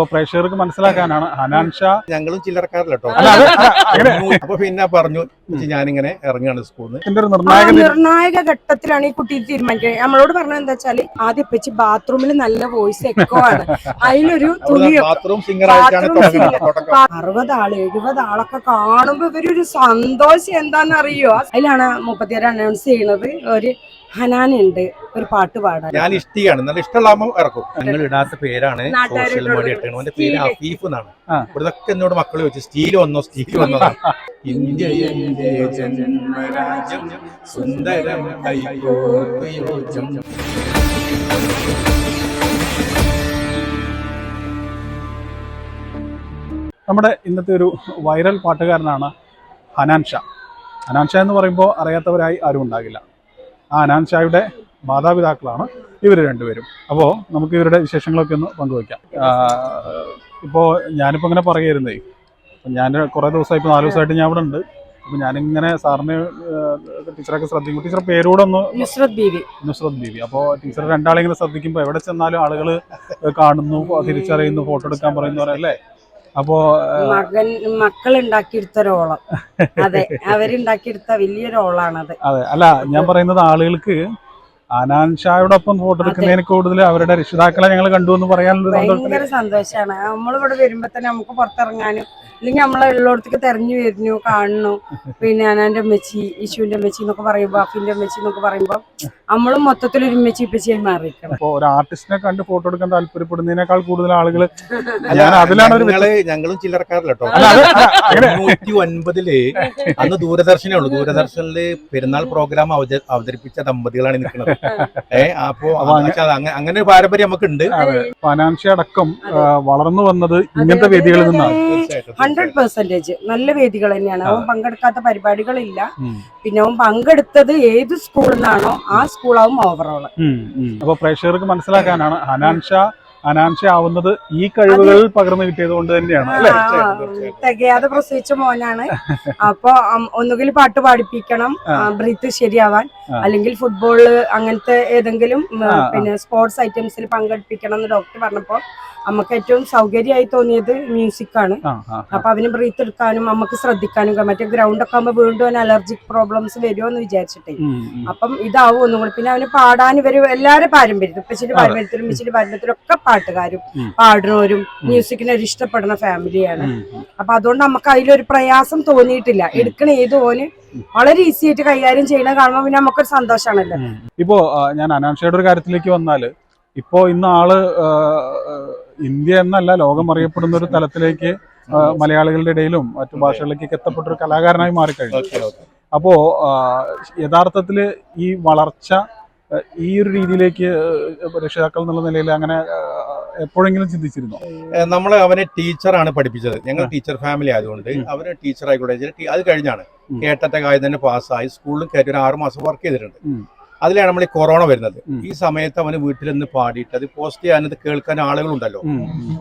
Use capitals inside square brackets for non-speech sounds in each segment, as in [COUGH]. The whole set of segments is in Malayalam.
അപ്പൊ പ്രേക്ഷകർക്ക് മനസ്സിലാക്കാനാണ്. ഹനാൻ ഷാ. ഞങ്ങളും ചില്ലറക്കാറില്ലോ അപ്പൊ പിന്നെ പറഞ്ഞു ഞാനിങ്ങനെ ഇറങ്ങുകയാണ് സ്കൂളിൽ എന്റെ ഒരു നിർണായക നിർണായക ഘട്ടത്തിലാണ് ഈ കുട്ടി തീരുമാനിക്കുന്നത്. നമ്മളോട് പറഞ്ഞത് എന്താ വെച്ചാൽ ആദ്യം വെച്ച് ബാത്റൂമിൽ നല്ല വോയിസ് എക്കോ ആണ്. അതിലൊരു [LAUGHS] അറുപത് ആൾ എഴുപത് ആളൊക്കെ കാണുമ്പോ ഇവരൊരു സന്തോഷം എന്താന്ന് അറിയോ അതിലാണ് മുപ്പത്തിയാറ് അനൗൺസ് ചെയ്യുന്നത് ഒരു ഹനാനുണ്ട് ഒരു പാട്ട് പാടാൻ. ഞാൻ ഇഷ്ടിയാണ് നല്ല ഇഷ്ടമുള്ളാകുമ്പോൾ ഇറക്കും. ഞങ്ങൾ ഇടാത്ത പേരാണ് സോഷ്യൽ മീഡിയ ഇട്ടത്. അവന്റെ പേര് ഹഫീഫ് എന്നാണ്. ആ. ഇവിടുന്നൊക്കെ എന്നോട് മക്കൾ ചോദിച്ചു സ്റ്റീൽ വന്നോ സ്റ്റീൽ വന്നോ? ഇന്ത്യ ജന്മരാജ്യം സുന്ദരം. നമ്മുടെ ഇന്നത്തെ ഒരു വൈറൽ പാട്ടുകാരനാണ് ഹനാൻഷ ഹനാൻഷ ഹനാൻ ഷാ എന്ന് പറയുമ്പോൾ അറിയാത്തവരായി ആരും ഉണ്ടാകില്ല. ആ ഷായുടെ മാതാപിതാക്കളാണ് ഇവർ രണ്ടുപേരും. അപ്പോൾ നമുക്ക് ഇവരുടെ വിശേഷങ്ങളൊക്കെ ഒന്ന് പങ്കുവയ്ക്കാം. ഇപ്പോൾ ഞാനിപ്പോൾ ഇങ്ങനെ പറയായിരുന്നേ അപ്പം ഞാൻ കുറേ ദിവസമായി ഇപ്പോൾ നാല് ദിവസമായിട്ട് ഞാൻ ഇവിടെ ഉണ്ട് അപ്പോൾ ഞാനിങ്ങനെ സാറിന് ടീച്ചറൊക്കെ ശ്രദ്ധിക്കും. ടീച്ചർ പേരൂടെ ഒന്ന് നുസ്രത് ബീവി. നുസ്രത് ബീവി. അപ്പോൾ ടീച്ചർ രണ്ടാളെ ഇങ്ങനെ ശ്രദ്ധിക്കുമ്പോൾ എവിടെ ചെന്നാലും ആളുകൾ കാണുന്നു തിരിച്ചറിയുന്നു ഫോട്ടോ എടുക്കാൻ പറയുന്നു അപ്പോൾ മകൻ മക്കൾ ഉണ്ടാക്കിയെടുത്തൊരോളം അതെ അവരുണ്ടാക്കിയെടുത്ത വലിയൊരോളാണത്. അതെ അല്ല ഞാൻ പറയുന്നത് ആളുകൾക്ക് അനാൻ ഷായോടൊപ്പം ഫോട്ടോ എടുക്കുന്നതിന് കൂടുതൽ അവരുടെ രക്ഷിതാക്കളെ ഞങ്ങൾ കണ്ടു എന്ന് പറയാനുള്ള ഭയങ്കര സന്തോഷമാണ്. നമ്മളിവിടെ വരുമ്പോ തന്നെ നമുക്ക് പുറത്തിറങ്ങാനും അല്ലെങ്കിൽ നമ്മളെ ഉള്ളിടത്തേക്ക് തെരഞ്ഞു വരുന്നു കാണുന്നു. പിന്നെ അനാന്റെ അമ്മച്ചി യശുവിന്റെ അമ്മച്ചി എന്നൊക്കെ പറയുമ്പോ അഫിന്റെ അമ്മച്ചി എന്നൊക്കെ പറയുമ്പോ നമ്മളും മൊത്തത്തിൽ ഒരു അമ്മച്ചി ഇപ്പച്ചിയായി മാറിയിരിക്കണം. അപ്പോൾ ഒരു ആർട്ടിസ്റ്റിനെ കണ്ട് ഫോട്ടോ എടുക്കാൻ താല്പര്യപ്പെടുന്നതിനേക്കാൾ കൂടുതൽ ആളുകൾ ഞാൻ അതിലാണ് ഒരു ഞങ്ങൾ ഞങ്ങളും ചില്ലറക്കാരല്ലോ നൂറ്റി തൊണ്ണൂറ്റി ഒൻപതിൽ അന്ന് ദൂരദർശനേ ഉള്ളൂ. ദൂരദർശനിൽ പെരുന്നാൾ പ്രോഗ്രാം അവതരിപ്പിച്ച ദമ്പതികളാണ് നിൽക്കുന്നത്. ഏഹ് അപ്പോ അപ്പൊ അങ്ങനെ ഒരു പാരമ്പര്യം നമുക്കുണ്ട്. ഫനാൻഷി അടക്കം വളർന്നു വന്നത് ഇങ്ങനത്തെ വേദികളിൽ നിന്നാണ്. തീർച്ചയായിട്ടും. ഹൺഡ്രഡ് പെർസെന്റേജ് നല്ല വേദികൾ തന്നെയാണ്. അവൻ പങ്കെടുക്കാത്ത പരിപാടികളില്ല. പിന്നെ അവൻ പങ്കെടുത്തത് ഏത് സ്കൂളിൽ നിന്നാണോ ആ സ്കൂളാവും ഓവറോൾ അപ്പൊ പ്രേക്ഷകർക്ക് മനസ്സിലാക്കാനാണ് ഹനാൻ ഷാ ആവുന്നത് ഈ കഴിവുകൾ പകർന്നു കിട്ടിയത് കൊണ്ട് തന്നെയാണ് അല്ലേ? തികയാതെ പ്രസവിച്ച മോനാണ്. അപ്പൊ ഒന്നുകിൽ പാട്ട് പാടിപ്പിക്കണം ബ്രീത്ത് ശരിയാവാൻ അല്ലെങ്കിൽ ഫുട്ബോൾ അങ്ങനത്തെ ഏതെങ്കിലും. പിന്നെ സ്പോർട്സ് ഐറ്റംസിൽ പങ്കെടുപ്പിക്കണം എന്ന് ഡോക്ടർ പറഞ്ഞപ്പോ നമുക്ക് ഏറ്റവും സൗകര്യമായി തോന്നിയത് മ്യൂസിക് ആണ്. അപ്പൊ അവന് ബ്രീത്ത് എടുക്കാനും നമുക്ക് ശ്രദ്ധിക്കാനും മറ്റേ ഗ്രൗണ്ട് ഒക്കെ ആകുമ്പോൾ വീണ്ടും അവന് അലർജിക് പ്രോബ്ലംസ് വരുമോ എന്ന് വിചാരിച്ചിട്ടേ. അപ്പം ഇതാവും ഒന്നും കൂടി പിന്നെ അവന് പാടാൻ ഇവർ എല്ലാവരും പാരമ്പര്യത്തിൽ ഉപ്പച്ചിന്റെ പാരമ്പര്യത്തിലും ഉമ്മച്ചിന്റെ പാരമ്പര്യത്തിലും ഒക്കെ പാട്ടുകാരും പാടുന്നവരും മ്യൂസിക്കിനെ ഒരു ഇഷ്ടപ്പെടുന്ന ഫാമിലിയാണ്. അപ്പൊ അതുകൊണ്ട് നമുക്ക് അതിലൊരു പ്രയാസം തോന്നിയിട്ടില്ല. എടുക്കണ ഏത് ഓന് വളരെ ഈസി ആയിട്ട് കൈകാര്യം ചെയ്യണ കാണുമ്പോൾ പിന്നെ നമുക്കൊരു സന്തോഷമാണല്ലോ. ഇപ്പോ ഞാൻ അനാംഷയുടെ ഒരു കാര്യത്തിലേക്ക് വന്നാൽ ഇപ്പോ ഇന്ന് ആൾ ഇന്ത്യ എന്നല്ല ലോകം അറിയപ്പെടുന്ന ഒരു തലത്തിലേക്ക് മലയാളികളുടെ ഇടയിലും മറ്റു ഭാഷകളിലേക്കൊക്കെ എത്തപ്പെട്ട ഒരു കലാകാരനായി മാറിക്കഴിഞ്ഞു. അപ്പോ യഥാർത്ഥത്തിൽ ഈ വളർച്ച ഈ ഒരു രീതിയിലേക്ക് രക്ഷിതാക്കൾ എന്നുള്ള നിലയിൽ അങ്ങനെ എപ്പോഴെങ്കിലും ചിന്തിച്ചിരുന്നു? നമ്മൾ അവനെ ടീച്ചറാണ് പഠിപ്പിച്ചത്. ഞങ്ങൾ ടീച്ചർ ഫാമിലി ആയതുകൊണ്ട് അവന് ടീച്ചർ ആയിക്കോട്ടെ അത് കഴിഞ്ഞാണ് കാര്യം തന്നെ പാസ്സായി. സ്കൂളിൽ കയറ്റി ഒരു ആറുമാസം വർക്ക് ചെയ്തിട്ടുണ്ട്. അതിലാണ് നമ്മൾ ഈ കൊറോണ വരുന്നത്. ഈ സമയത്ത് അവന് വീട്ടിൽ നിന്ന് പാടിയിട്ട് അത് പോസ്റ്റ് ചെയ്യാനത് കേൾക്കാൻ ആളുകളുണ്ടല്ലോ.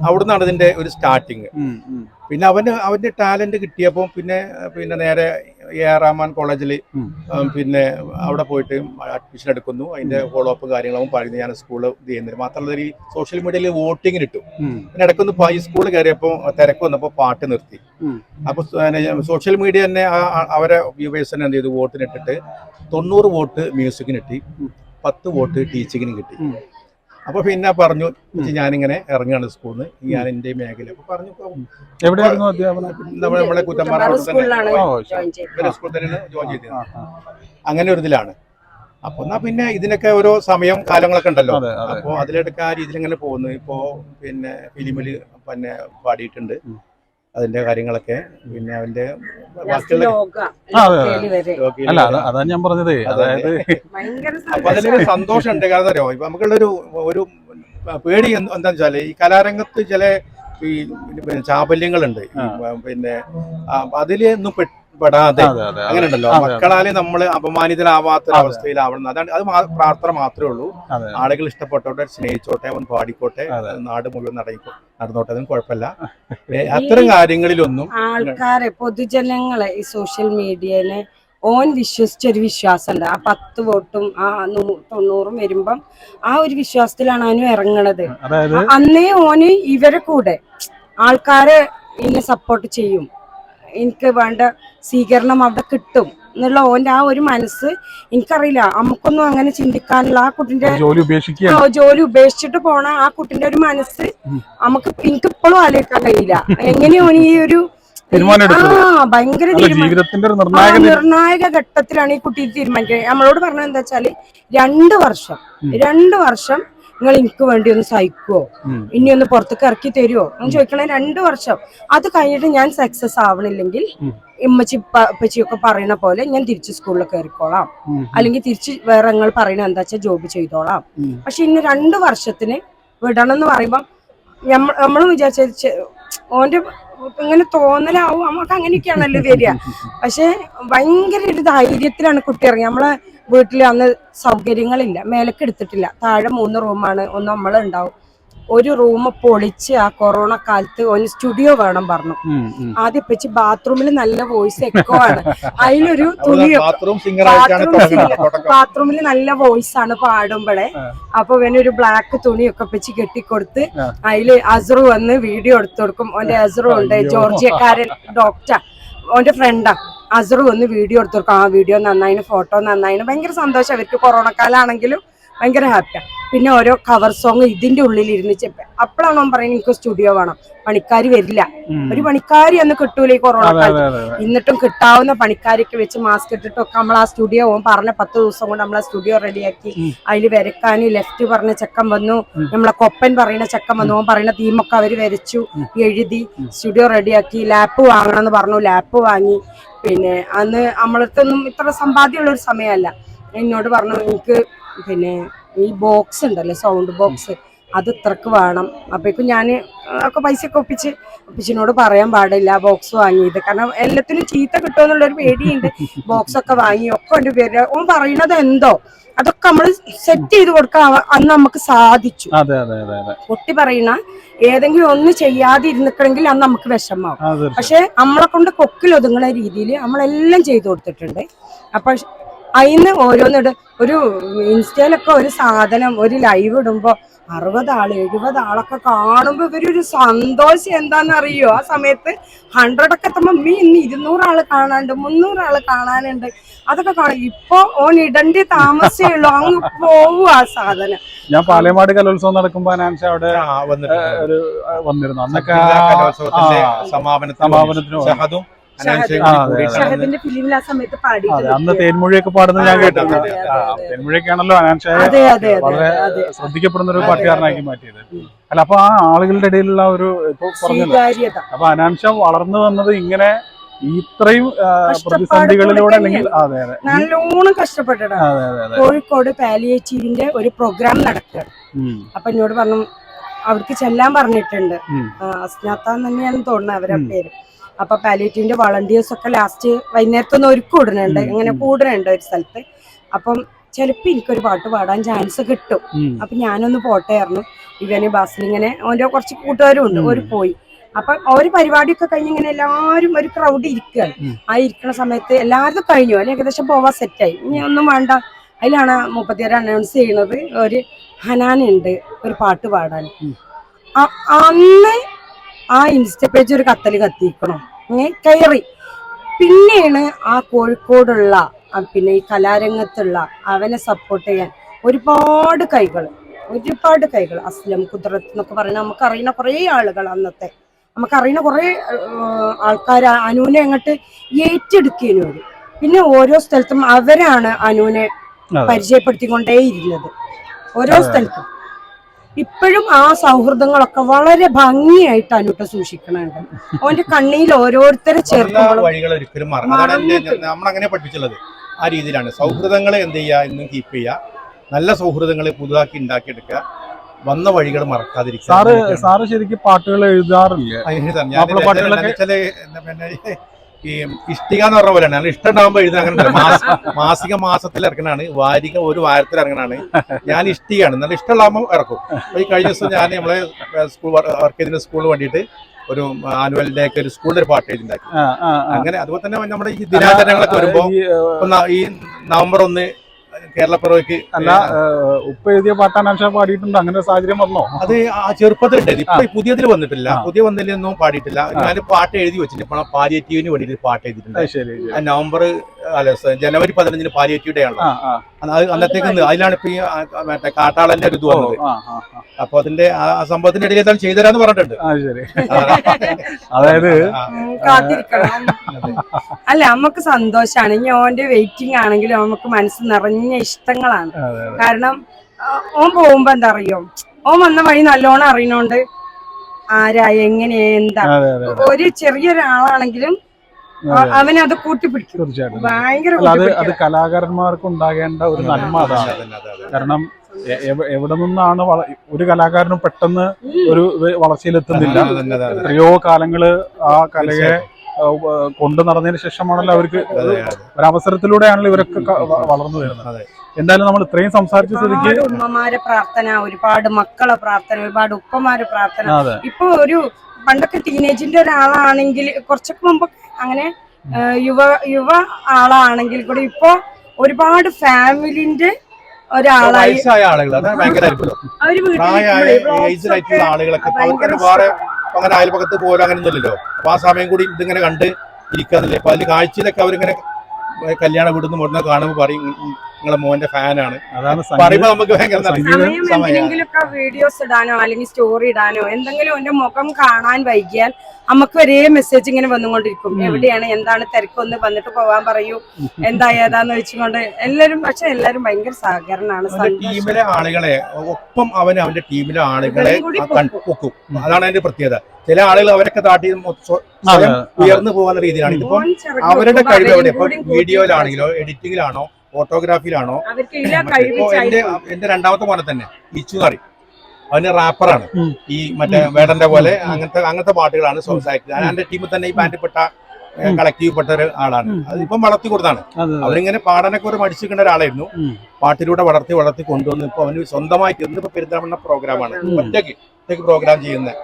അവിടുന്നാണ് ഇതിന്റെ ഒരു സ്റ്റാർട്ടിങ് പിന്നെ അവന് അവന്റെ ടാലന്റ് കിട്ടിയപ്പോൾ പിന്നെ പിന്നെ നേരെ എ ആർ റഹ്മാൻ കോളേജിൽ പിന്നെ അവിടെ പോയിട്ട് അഡ്മിഷൻ എടുക്കുന്നു. അതിന്റെ ഫോളോ അപ്പ് കാര്യങ്ങളും പറയുന്നത് ഞാൻ സ്കൂൾ ഇത് ചെയ്യുന്നത് മാത്രമല്ല ഈ സോഷ്യൽ മീഡിയയിൽ വോട്ടിങ്ങിന് ഇട്ടു പിന്നെ ഇടയ്ക്കൊന്ന് ഈ സ്കൂളിൽ കയറിയപ്പോൾ തിരക്ക് വന്നപ്പോൾ പാട്ട് നിർത്തി. അപ്പൊ സോഷ്യൽ മീഡിയ തന്നെ അവരെ വ്യൂവേഴ്സ് തന്നെ എന്ത് ചെയ്തു? വോട്ടിന് ഇട്ടിട്ട് തൊണ്ണൂറ് വോട്ട് മ്യൂസിക്കിന് കിട്ടി. പത്ത് വോട്ട് ടീച്ചിങ്ങിനും കിട്ടി. ഉം. അപ്പൊ പിന്നെ പറഞ്ഞു "ചേച്ചി, ഞാനിങ്ങനെ ഇറങ്ങുകയാണ് സ്കൂളിൽ നിന്ന് ഞാൻ എന്റെ മേഖല. അപ്പൊ പറഞ്ഞു "ഇപ്പൊ എവിടെയായിരുന്നു അധ്യാപനം? നമ്മളെ നമ്മളെ കുറ്റമ്പാറ സ്കൂളിൽ തന്നെയാണ് ജോയിൻ ചെയ്തത്. അങ്ങനെ ഒരു ഇതിലാണ്. അപ്പൊ എന്നാ പിന്നെ ഇതിനൊക്കെ ഓരോ സമയം കാലങ്ങളൊക്കെ ഉണ്ടല്ലോ. അപ്പോൾ അതിലെടുക്കാൻ അപ്പോ അതിലെടുക്ക ആ രീതിയിൽ ഇങ്ങനെ പോകുന്നു. ഇപ്പോ പിന്നെ ഫിലിമിൽ പിന്നെ പാടിയിട്ടുണ്ട്. അതിന്റെ കാര്യങ്ങളൊക്കെ പിന്നെ അവന്റെ അല്ല അതാ ഞാൻ പറഞ്ഞത് അതായത് അപ്പൊ അതിലൊരു സന്തോഷം ഉണ്ട് കാരണം അറിയോ? ഇപ്പൊ നമുക്കുള്ളൊരു ഒരു പേടി എന്താ എന്താന്ന് വെച്ചാൽ ഈ കലാരംഗത്ത് ചില ഈ പിന്നെ ചാബല്യങ്ങളുണ്ട്. ഈ പിന്നെ അതിൽ പെട്ട് പെടാതെ അതെ അതെ അങ്ങനെ ഉണ്ടല്ലോ അതെ. മക്കളാൽ നമ്മൾ അപമാനിതരാവാത്ത അവസ്ഥയിലാവണം അതാണ് അത് പ്രാർത്ഥന മാത്രമേ ഉള്ളൂ. അതെ. ആളുകൾ ഇഷ്ടപ്പെട്ടോട്ടെ സ്നേഹിച്ചോട്ടെ അവൻ പാടിക്കോട്ടെ അതെ. നാട് മുഴുവൻ നടയിക്കോ നടന്നോട്ടെ അതിന് കുഴപ്പമില്ല. [LAUGHS] അത്തരം കാര്യങ്ങളിലൊന്നും ആൾക്കാരെ പൊതുജനങ്ങളെ ഈ സോഷ്യൽ മീഡിയനെ ഓൻ വിശ്വസിച്ചൊരു വിശ്വാസമുണ്ട്. ആ പത്ത് വോട്ടും ആ നൂ- തൊണ്ണൂറും വരുമ്പം ആ ഒരു വിശ്വാസത്തിലാണ് അവനും ഇറങ്ങണത്. അതായത് അന്നേ ഓന് ഇവരെ കൂടെ ആൾക്കാരെ എന്നെ സപ്പോർട്ട് ചെയ്യും. എനിക്ക് വേണ്ട സ്വീകരണം അവിടെ കിട്ടും എന്നുള്ള ഓന്റെ ആ ഒരു മനസ്സ് എനിക്കറിയില്ല. നമുക്കൊന്നും അങ്ങനെ ചിന്തിക്കാനുള്ള ആ കുട്ടിന്റെ ജോലി ഉപേക്ഷിക്കുക ജോലി ഉപേക്ഷിച്ചിട്ട് പോണ ആ കുട്ടിന്റെ ഒരു മനസ്സ് നമുക്ക് എനിക്ക് ഇപ്പോഴും ആലോചിക്കാൻ കഴിയില്ല. എങ്ങനെയാണ് ഈ ഒരു ഭയങ്കര ജീവിതത്തിന്റെ നിർണായക ഘട്ടത്തിലാണ് ഈ കുട്ടി തീരുമാനിക്കുന്നത്. നമ്മളോട് പറഞ്ഞത് എന്താ വെച്ചാൽ രണ്ട് വർഷം രണ്ട് വർഷം നിങ്ങൾ എനിക്ക് വേണ്ടി ഒന്ന് സഹിക്കുവോ. ഇനി ഒന്ന് പുറത്തേക്ക് ഇറക്കി തരുമോ എന്ന് ചോദിക്കണ രണ്ടു വർഷം. അത് കഴിഞ്ഞിട്ട് ഞാൻ സക്സസ് ആവണില്ലെങ്കിൽ. ഇമ്മച്ചി പ- ഇപ്പച്ചിയൊക്കെ പറയണ പോലെ ഞാൻ തിരിച്ച് സ്കൂളിൽ കയറിക്കോളാം. അല്ലെങ്കിൽ തിരിച്ച് വേറെ നിങ്ങൾ പറയണ എന്താ വെച്ചാൽ ജോബ് ചെയ്തോളാം. പക്ഷെ ഇന്ന് രണ്ട് വർഷത്തിന് വിടണം എന്ന് പറയുമ്പോൾ നമ്മൾ വിചാരിച്ച ഓന്റെ ഇങ്ങനെ തോന്നലാവും. നമുക്ക് അങ്ങനെയൊക്കെയാണല്ലോ വരിക. [LAUGHS] പക്ഷെ ഭയങ്കര ഒരു ധൈര്യത്തിലാണ് കുട്ടി ഇറങ്ങി നമ്മളെ വീട്ടിൽ അന്ന് സൗകര്യങ്ങളില്ല. മേലേക്ക് എടുത്തിട്ടില്ല. താഴെ മൂന്ന് റൂമാണ് ഒന്ന് നമ്മളുണ്ടാവും. ഒരു റൂം പൊളിച്ച് ആ കൊറോണ കാലത്ത് ഒരു സ്റ്റുഡിയോ വേണം പറഞ്ഞു. ആദ്യം വെച്ച് ബാത്റൂമിൽ നല്ല വോയിസ് എക്കോ [LAUGHS] ആണ് അതിലൊരു തുണി ബാത്റൂം സിംഗർ ആയിട്ടാണ് ബാത്റൂമിൽ നല്ല വോയിസ് ആണ് പാടുമ്പോഴേ അപ്പൊ ഇവനൊരു ബ്ലാക്ക് തുണിയൊക്കെ വെച്ച് കെട്ടിക്കൊടുത്ത്. അതിൽ അസറു വന്ന് വീഡിയോ എടുത്തു കൊടുക്കും. ഓന്റെ അസറു ഉണ്ട്. ജോർജിയക്കാരൻ [LAUGHS] ഡോക്ടർ ഓന്റെ ഫ്രണ്ടാ അസറു വന്ന് വീഡിയോ എടുത്തു കൊടുക്കും. ആ വീഡിയോ നന്നായിന് ഫോട്ടോ നന്നായിന്. ഭയങ്കര സന്തോഷം. അവർക്ക് കൊറോണ കാലാണെങ്കിലും ഭയങ്കര ഹാപ്പിയാ പിന്നെ ഓരോ കവർ സോങ് ഇതിന്റെ ഉള്ളിൽ ഇരുന്ന് അപ്പോഴാണോ അപ്പോഴാണ് അവൻ പറയുന്നത് എനിക്ക് സ്റ്റുഡിയോ വേണം. പണിക്കാർ വരില്ല. ഒരു പണിക്കാരി അന്ന് കിട്ടൂല ഈ കൊറോണ കാലത്ത്. എന്നിട്ടും കിട്ടാവുന്ന പണിക്കാരിക്ക് വെച്ച് മാസ്ക് ഇട്ടിട്ടൊക്കെ നമ്മൾ ആ സ്റ്റുഡിയോ ഓൻ പറഞ്ഞ പത്ത് ദിവസം കൊണ്ട് നമ്മൾ ആ സ്റ്റുഡിയോ റെഡിയാക്കി. അതിൽ വരക്കാൻ ലെഫ്റ്റ് പറഞ്ഞ ചെക്കൻ വന്നു. നമ്മളെ കൊപ്പൻ പറയുന്ന ചെക്കൻ വന്നു. ഓൻ പറയുന്ന തീമൊക്കെ അവർ വരച്ചു എഴുതി സ്റ്റുഡിയോ റെഡിയാക്കി ലാപ്പ് വാങ്ങണം എന്ന് പറഞ്ഞു. ലാപ്പ് വാങ്ങി. പിന്നെ അന്ന് നമ്മളടുത്തൊന്നും ഇത്ര സമ്പാദ്യമുള്ള ഒരു സമയമല്ല. എന്നോട് പറഞ്ഞു എനിക്ക് പിന്നെ ഈ ബോക്സ് ഉണ്ടല്ലോ സൗണ്ട് ബോക്സ് അത് ഇത്രക്ക് വേണം. അപ്പോഴേക്കും ഞാൻ ഒക്കെ പൈസ ഒക്കെ ഒപ്പിച്ച് ഒപ്പിച്ചിനോട് പറയാൻ പാടില്ല ബോക്സ് വാങ്ങിയത് കാരണം എല്ലാത്തിനും ചീത്ത കിട്ടുമെന്നുള്ളൊരു പേടിയുണ്ട്. ബോക്സ് ഒക്കെ വാങ്ങി ഒക്കെ ഉണ്ട് പേര്. ഓൻ പറയണത് എന്തോ? അതൊക്കെ നമ്മൾ സെറ്റ് ചെയ്ത് കൊടുക്കാൻ അന്ന് നമുക്ക് സാധിച്ചു. പൊട്ടി പറയുന്ന ഏതെങ്കിലും ഒന്ന് ചെയ്യാതെ ഇരുന്നിക്കണമെങ്കിൽ അന്ന് നമുക്ക് വിഷമാവും. പക്ഷെ നമ്മളെ കൊണ്ട് കൊക്കിലൊതുങ്ങുന്ന രീതിയിൽ നമ്മളെല്ലാം ചെയ്തു കൊടുത്തിട്ടുണ്ട്. അപ്പൊ അതിന്ന് ഓരോന്നിട്. ഒരു ഇൻസ്റ്റയിലൊക്കെ ഒരു സാധനം ഒരു ലൈവ് ഇടുമ്പോ അറുപത് ആൾ എഴുപത് ആളൊക്കെ കാണുമ്പോൾ ഇവരൊരു സന്തോഷം എന്താന്ന് അറിയോ ആ സമയത്ത് ഹൺഡ്രഡ് ഒക്കെ എത്തുമ്പോ മീ ഇന്ന് ഇരുന്നൂറ് ആൾ കാണാനുണ്ട് മുന്നൂറ് ആൾ കാണാനുണ്ട്. അതൊക്കെ കാണും. ഇപ്പൊ ഓൻ ഇടണ്ടി താമസേ ഉള്ളൂ. അങ്ങ് പോവും ആ സാധനം. ഞാൻ പാലയമാട് കലോത്സവം നടക്കുമ്പോ അനാൻഷ അവിടെ വന്നിട്ടുണ്ട്. ഒരു വന്നിരുന്നു. അന്നൊക്കെ സമാപനത്തിന് സമാപനത്തിന് ഷഹദിന്റെ ഫിലിമിൽ ആ സമയത്ത് പാടിയിട്ടുണ്ട് അന്ന് തേൻമൊഴിയൊക്കെ പാടുന്നത് ഞാൻ കേട്ടത് കേട്ടിട്ടുണ്ട്. തേൻമൊഴിയൊക്കെയാണല്ലോ അതെ വളരെ ശ്രദ്ധിക്കപ്പെടുന്ന ഒരു പാട്ടുകാരനാക്കി മാറ്റിയത്. അല്ല അപ്പൊ ആ ആളുകളുടെ ഇടയിലുള്ള ഒരു ഇപ്പൊ പറഞ്ഞല്ലോ. അപ്പൊ അനാൻഷ വളർന്നു വന്നത് ഇങ്ങനെ ഇത്രയും പ്രതിസന്ധികളിലൂടെ അല്ലെങ്കിൽ അതെ അതെ. നല്ലോണം കഷ്ടപ്പെട്ടിട്ടാണ്. കോഴിക്കോട് പാലിയേറ്റീവിന്റെ ഒരു പ്രോഗ്രാം നടക്കുക. അപ്പൊ എന്നോട് പറഞ്ഞു അവർക്ക് ചെല്ലാൻ പറഞ്ഞിട്ടുണ്ട്. അസ്നാത്ത തന്നെയാണെന്ന് തോന്നുന്നത് അവരുടെ പേര്. അപ്പൊ പാലിയേറ്റീവിന്റെ വളണ്ടിയേഴ്സ് ഒക്കെ ലാസ്റ്റ് വൈകുന്നേരത്തൊന്ന് ഒരു കൂടുന്നുണ്ട് ഇങ്ങനെ കൂടണുണ്ട് കൂടുന്നുണ്ട് ഒരു സ്ഥലത്ത്. അപ്പം ചിലപ്പോ എനിക്കൊരു പാട്ട് പാടാൻ ചാൻസ് കിട്ടും. അപ്പൊ ഞാനൊന്ന് പോട്ടെയായിരുന്നു ഇവന് ബസ്സിൽ ഇങ്ങനെ ഓന്റെ കുറച്ച് കൂട്ടുകാരും ഉണ്ട് ഓര് ഒരു പോയി. അപ്പൊ ഒരു പരിപാടിയൊക്കെ കഴിഞ്ഞ് ഇങ്ങനെ എല്ലാവരും ഒരു ക്രൗഡ് ഇരിക്കുകയാണ്. ആ ഇരിക്കുന്ന സമയത്ത് എല്ലാവരും കഴിഞ്ഞു. അല്ലെ ഏകദേശം പോവാൻ സെറ്റായി ഇനി ഒന്നും വേണ്ട. അതിലാണ് മുപ്പത്തിയാറ് അനൗൺസ് ചെയ്യണത്. ഒരു ഹനാനുണ്ട് ഒരു പാട്ട് പാടാൻ. അന്ന് ആ ഇൻസ്റ്റ പേജ് ഒരു കത്തൽ കത്തിക്കണം കയറി. പിന്നെയാണ് ആ കോഴിക്കോടുള്ള പിന്നെ ഈ കലാരംഗത്തുള്ള അവനെ സപ്പോർട്ട് ചെയ്യാൻ ഒരുപാട് കൈകൾ ഒരുപാട് കൈകൾ. അസ്ലം കുദ്രത്ത് എന്നൊക്കെ പറയുന്ന നമുക്കറിയുന്ന കുറേ ആളുകൾ അന്നത്തെ. നമുക്കറിയുന്ന കുറേ ആൾക്കാർ അനുവിനെ അങ്ങോട്ട് ഏറ്റെടുക്കേനു പിന്നെ ഓരോ സ്ഥലത്തും അവരാണ് അനുവിനെ. പരിചയപ്പെടുത്തിക്കൊണ്ടേയിരുന്നത്. ഓരോ സ്ഥലത്തും. ഇപ്പോഴും ആ സൗഹൃദങ്ങളൊക്കെ വളരെ ഭംഗിയായിട്ട് അനുട്ട സൂക്ഷിക്കണുണ്ട്. അവന്റെ കണ്ണിയിൽ ഓരോരുത്തരെ വന്ന വഴികൾ ഒരിക്കലും നമ്മളങ്ങനെ പഠിപ്പിച്ചുള്ളത് ആ രീതിയിലാണ്. സൗഹൃദങ്ങളെ എന്ത് ചെയ്യുക എന്നും കീപ്പ് ചെയ്യുക നല്ല സൗഹൃദങ്ങളെ പുതുതാക്കി ഉണ്ടാക്കിയെടുക്കുക. വന്ന വഴികൾ മറക്കാതിരിക്കുക. സാറ്. സാറ് ശരിക്കും പാട്ടുകൾ എഴുതാറില്ല? ചില പിന്നെ ഈ ഇഷ്ടിക എന്ന് പറഞ്ഞ പോലെയാണ്. ഇഷ്ടം ഉണ്ടാകുമ്പോൾ എഴുതാൻ അങ്ങനെ മാസിക മാസത്തിൽ ഇറങ്ങണാണ് വാരിക ഒരു വാരത്തിൽ ഇറങ്ങണാണ് ഞാൻ ഇഷ്ടികയാണ്. നല്ല ഇഷ്ടമുള്ളാകുമ്പോൾ ഇറക്കും. ഈ കഴിഞ്ഞ ദിവസം ഞാൻ നമ്മളെ സ്കൂൾ വർക്ക് ചെയ്തിരുന്ന സ്കൂളിന് വേണ്ടിയിട്ട് ഒരു ആനുവൽ ഡേ ഒക്കെ ഒരു സ്കൂളിൽ ഒരു പാട്ട് എഴുതിണ്ടാക്കി. അങ്ങനെ അതുപോലെ തന്നെ നമ്മുടെ ഈ ദിനാചരണങ്ങളൊക്കെ വരുമ്പോൾ ഈ നവംബർ ഒന്ന് കേരളപ്പിറവിക്ക് അല്ല ഉപ്പ എഴുതിയ പാട്ടാണ് അനാൻഷ പാടിയിട്ടുണ്ട്. അങ്ങനെ സാഹചര്യം വന്നോ? അത് ആ ചെറുപ്പത്തിൽ ഇപ്പൊ ഈ പുതിയതിൽ വന്നിട്ടില്ല. പുതിയ വന്നതിലൊന്നും പാടിയിട്ടില്ല. ഞാൻ പാട്ട് എഴുതി വെച്ചിട്ടുണ്ട്. ഇപ്പൊ പാലിയേറ്റീവിന് വേണ്ടിയിട്ട് പാട്ട് എഴുതിയിട്ടുണ്ട്. ശരി നവംബർ അല്ല ജനുവരി പതിനഞ്ചിന് പാലിയേറ്റീവ് ഡേ ആണല്ലോ. ആ ആ. അത് അന്നത്തേക്ക് അതിലാണ് ഇപ്പൊ ഈ മറ്റേ കാട്ടാളന്റെ ഒരു ഇത് വന്നത്. അപ്പൊ അതിന്റെ ആ സംഭവത്തിന്റെ ഇടയിൽ എന്താണ് ചെയ്തുതരാന്ന് പറഞ്ഞിട്ടുണ്ട്. അതായത് കാത്തിരിക്കണം. അല്ല നമുക്ക് സന്തോഷാണ്. ഇനി ഓന്റെ വെയിറ്റിംഗ് ആണെങ്കിലും നമുക്ക് മനസ്സ് നിറഞ്ഞ ഇഷ്ടങ്ങളാണ്. കാരണം ഓൻ പോകുമ്പോ എന്താ അറിയോ? ഓൻ വന്ന വഴി നല്ലോണം അറിയണോണ്ട് ആരാ എങ്ങനെ എന്താ? ഒരു ചെറിയൊരാളാണെങ്കിലും. അവനത് കൂട്ടിപ്പിടിക്കും. തീർച്ചയായിട്ടും. ഭയങ്കര അത് അത് കലാകാരന്മാർക്ക് ഉണ്ടാകേണ്ട ഒരു നന്മ അതാണ്. കാരണം എവിടെ നിന്നാണ് ഒരു കലാകാരനും പെട്ടെന്ന് ഒരു വളർച്ചയിലെത്തുന്നില്ല. എത്രയോ കാലങ്ങൾ ആ കലയെ കൊണ്ടു നടന്നതിന് ശേഷമാണല്ലോ അവർക്ക്. ഒരവസരത്തിലൂടെയാണല്ലോ ഇവരൊക്കെ വളർന്നു വരുന്നത്. അതെ. എന്തായാലും നമ്മൾ ഇത്രയും സംസാരിച്ച സ്ഥിതിക്ക് ഉമ്മമാരെ പ്രാർത്ഥന ഒരുപാട് മക്കളെ പ്രാർത്ഥന ഒരുപാട് ഉപ്പമാരെ പ്രാർത്ഥന. ഇപ്പൊ ഒരു പണ്ടൊക്കെ ടീനേജിന്റെ ഒരാളാണെങ്കിൽ കുറച്ചൊക്കെ മുമ്പ് അങ്ങനെ യുവ യുവ ആളാണെങ്കിൽ കൂടി ഇപ്പൊ ഒരുപാട് ഫാമിലിന്റെ ഒരാളായി. ആളുകൾ ഭയങ്കര വീട്ടിൽ ആളുകളൊക്കെ അങ്ങനെ അയൽപക്കത്ത് പോലും അങ്ങനെ ഒന്നുമില്ലല്ലോ അപ്പൊ ആ സമയം കൂടി ഇതിങ്ങനെ കണ്ട് ഇരിക്കാന്നില്ലേ. അപ്പൊ അതിൽ കാഴ്ചയിലൊക്കെ അവരിങ്ങനെ കല്യാണ വീടുന്ന് മുടന്ന കാണുമ്പോൾ പറയും "ഉം, നിങ്ങളെ മോന്റെ ഫാനാണ്. പറയുമ്പോ നമുക്ക് ഭയങ്കര. എന്തെങ്കിലുമൊക്കെ വീഡിയോസ് ഇടാനോ അല്ലെങ്കിൽ സ്റ്റോറി ഇടാനോ എന്തെങ്കിലും എന്റെ മുഖം കാണാൻ വൈകിയാൽ നമുക്ക് ഒരേ മെസ്സേജ് ഇങ്ങനെ വന്നുകൊണ്ടിരിക്കും. എവിടെയാണ് എന്താണ് തിരക്കൊന്ന് വന്നിട്ട് പോവാൻ പറയൂ എന്താ ഏതാന്ന് വെച്ചുകൊണ്ട് എല്ലാരും പക്ഷെ എല്ലാരും ഭയങ്കര സഹകരണമാണ് ടീമിലെ ആളുകളെ ഒപ്പം അവൻ അവന്റെ ടീമിലെ ആളുകളെ പൊക്കും. അതാണ് അതിന്റെ പ്രത്യേകത. ചില ആളുകൾ അവരൊക്കെ താട്ടി. ഉയർന്നു പോകുന്ന രീതിയിലാണ്. ഇതിപ്പോ അവരുടെ കഴിവ് എവിടെ ഇപ്പൊ വീഡിയോയിലാണെങ്കിലോ എഡിറ്റിംഗിലാണോ ഫോട്ടോഗ്രാഫിയിലാണോ? എന്റെ എന്റെ രണ്ടാമത്തെ മോനെ തന്നെ ഇച്ചു കറി അവന് റാപ്പറാണ്. ഈ മറ്റേ വേടന്റെ പോലെ അങ്ങനത്തെ അങ്ങനത്തെ പാട്ടുകളാണ് സംസാരിക്കുന്നത്. ഞാൻ എന്റെ ടീമിൽ തന്നെ ഈ ബാൻഡിൽപ്പെട്ട കളക്റ്റീവ് പെട്ട ഒരു ആളാണ്. അതിപ്പം വളർത്തി കൊടുത്താണ്. അവരിങ്ങനെ പാടാനൊക്കെ ഒരു മടിച്ചിരിക്കുന്ന ഒരാളായിരുന്നു. പാട്ടിലൂടെ വളർത്തി വളർത്തി കൊണ്ടുവന്ന് ഇപ്പൊ അവന് സ്വന്തമായിട്ട് ഇന്നിപ്പോ പെരുന്തമണ്ണ പ്രോഗ്രാമാണ്. ഒറ്റയ്ക്ക്. ഒറ്റയ്ക്ക് പ്രോഗ്രാം ചെയ്യുന്നത്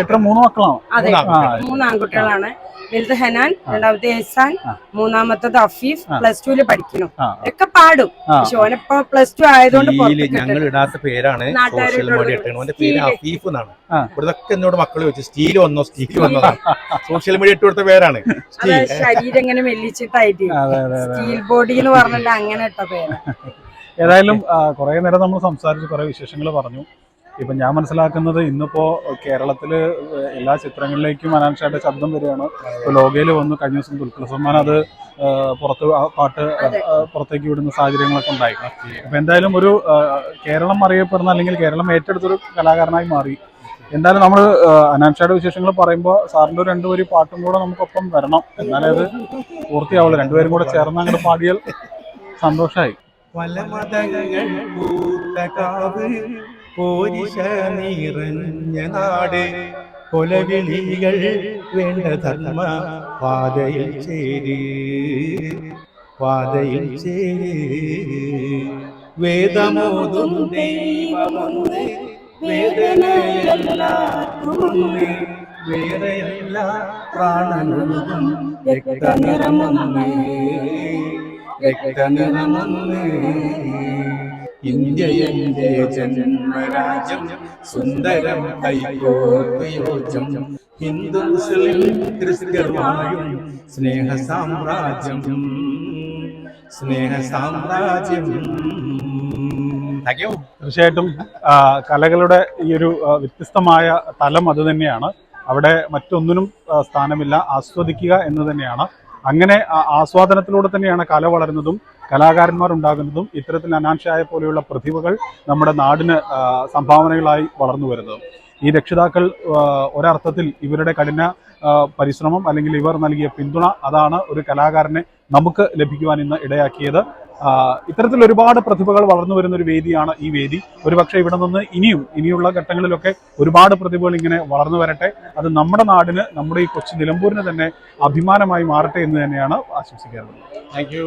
എത്ര? മൂന്ന് മക്കളാണോ? അതെ. ആ മൂന്ന് ആൺകുട്ടികളാണ്. വലുത് ഹനാൻ രണ്ടാമത്തെ എഹ്സാൻ. മൂന്നാമത്തത് അഫീഫ് പ്ലസ് ടുവിൽ പഠിക്കുന്നു. ഒക്കെ പാടും. പക്ഷെ ഓനിപ്പോ പ്ലസ് ടു ആയതുകൊണ്ട് ഞങ്ങൾ ഇടാത്ത പേരാണ് സോഷ്യൽ മീഡിയ ഇട്ടുള്ളത്. പേര്. അഫീഫ് എന്നാണ്. ഇവിടുന്നൊക്കെ എന്നോട് മക്കൾ ചോദിച്ചു സ്റ്റീൽ വന്നോ? സ്റ്റീൽ വന്നോ? [LAUGHS] സോഷ്യൽ മീഡിയ ഇട്ട് കൊടുത്ത പേരാണ്. സ്റ്റീൽ ശരീരം ഇങ്ങനെ മെല്ലിച്ചിട്ടായിട്ട് സ്റ്റീൽ ബോഡി എന്ന് പറഞ്ഞിട്ട് അങ്ങനെ ഇട്ട പേര്. [LAUGHS] ഏതായാലും കുറെ നേരം നമ്മൾ സംസാരിച്ച് കുറെ വിശേഷങ്ങൾ പറഞ്ഞു. ഇപ്പൊ ഞാൻ മനസ്സിലാക്കുന്നത് ഇന്നിപ്പോ കേരളത്തിൽ എല്ലാ ചിത്രങ്ങളിലേക്കും അനാൻഷയുടെ ശബ്ദം വരികയാണ്. ഇപ്പൊ ലോകയിൽ വന്നു കഴിഞ്ഞ ദിവസം ദുൽഖർ സൽമാൻ അത് പുറത്ത് പാട്ട് പുറത്തേക്ക് വിടുന്ന സാഹചര്യങ്ങളൊക്കെ ഉണ്ടായി. അപ്പൊ എന്തായാലും ഒരു കേരളം അറിയപ്പെടുന്ന അല്ലെങ്കിൽ കേരളം ഏറ്റെടുത്തൊരു കലാകാരനായി മാറി. എന്തായാലും നമ്മൾ അനാൻഷയുടെ വിശേഷങ്ങൾ പറയുമ്പോൾ സാറിന്റെ ഒരു രണ്ടുപേരും പാട്ടും കൂടെ നമുക്കൊപ്പം വരണം. എന്നാലേ അത് പൂർത്തിയാവുള്ളൂ. രണ്ടുപേരും കൂടെ ചേർന്ന് അങ്ങോട്ട് പാടിയാൽ സന്തോഷമായി പല മതങ്ങൾ പൂത്ത കാവ് പോരിശ നിറഞ്ഞ നാട് കൊലവിളികൾ വേണ്ട ധർമ്മ പാതയിൽ ചേരി. പാതയിൽ ചേരി. വേദമോതും ദൈവമൊന്ന് വേദനയെല്ലാവർക്കുമൊന്ന് വേറെയല്ല രക്തനിറമൊന്ന്. രക്തനിറമൊന്ന് ഇന്ത്യ ജന്മരാജ്യം സുന്ദരം കൈകോർത്തയോജം ഹിന്ദു മുസ്ലിം ക്രിസ്ത്യമായും സ്നേഹ സാമ്രാജ്യം സ്നേഹ സാമ്രാജ്യം തീർച്ചയായിട്ടും കലകളുടെ ഈ ഒരു വ്യത്യസ്തമായ തലം അത് തന്നെയാണ്. അവിടെ മറ്റൊന്നിനും സ്ഥാനമില്ല. ആസ്വദിക്കുക എന്ന് തന്നെയാണ്. അങ്ങനെ ആസ്വാദനത്തിലൂടെ തന്നെയാണ് കല വളരുന്നതും കലാകാരന്മാർ ഉണ്ടാകുന്നതും ഇത്തരത്തിൽ അനാൻഷായ പോലെയുള്ള പ്രതിഭകൾ നമ്മുടെ നാടിന് സംഭാവനകളായി വളർന്നു വരുന്നതും. ഈ രക്ഷിതാക്കൾ ഒരർത്ഥത്തിൽ ഇവരുടെ കഠിന പരിശ്രമം അല്ലെങ്കിൽ ഇവർ നൽകിയ പിന്തുണ അതാണ് ഒരു കലാകാരനെ നമുക്ക് ലഭിക്കുവാൻ ഇന്ന് ഇടയാക്കിയത്. ഇത്തരത്തിൽ ഒരുപാട് പ്രതിഭകൾ വളർന്നു വരുന്ന ഒരു വേദിയാണ് ഈ വേദി. ഒരുപക്ഷെ ഇവിടെ നിന്ന് ഇനിയും ഇനിയുള്ള ഘട്ടങ്ങളിലൊക്കെ ഒരുപാട് പ്രതിഭകൾ ഇങ്ങനെ വളർന്നു വരട്ടെ. അത് നമ്മുടെ നാടിന് നമ്മുടെ ഈ കൊച്ചു നിലമ്പൂരിന് തന്നെ അഭിമാനമായി മാറട്ടെ എന്ന് തന്നെയാണ് ആശംസിക്കാറുള്ളത്. Thank you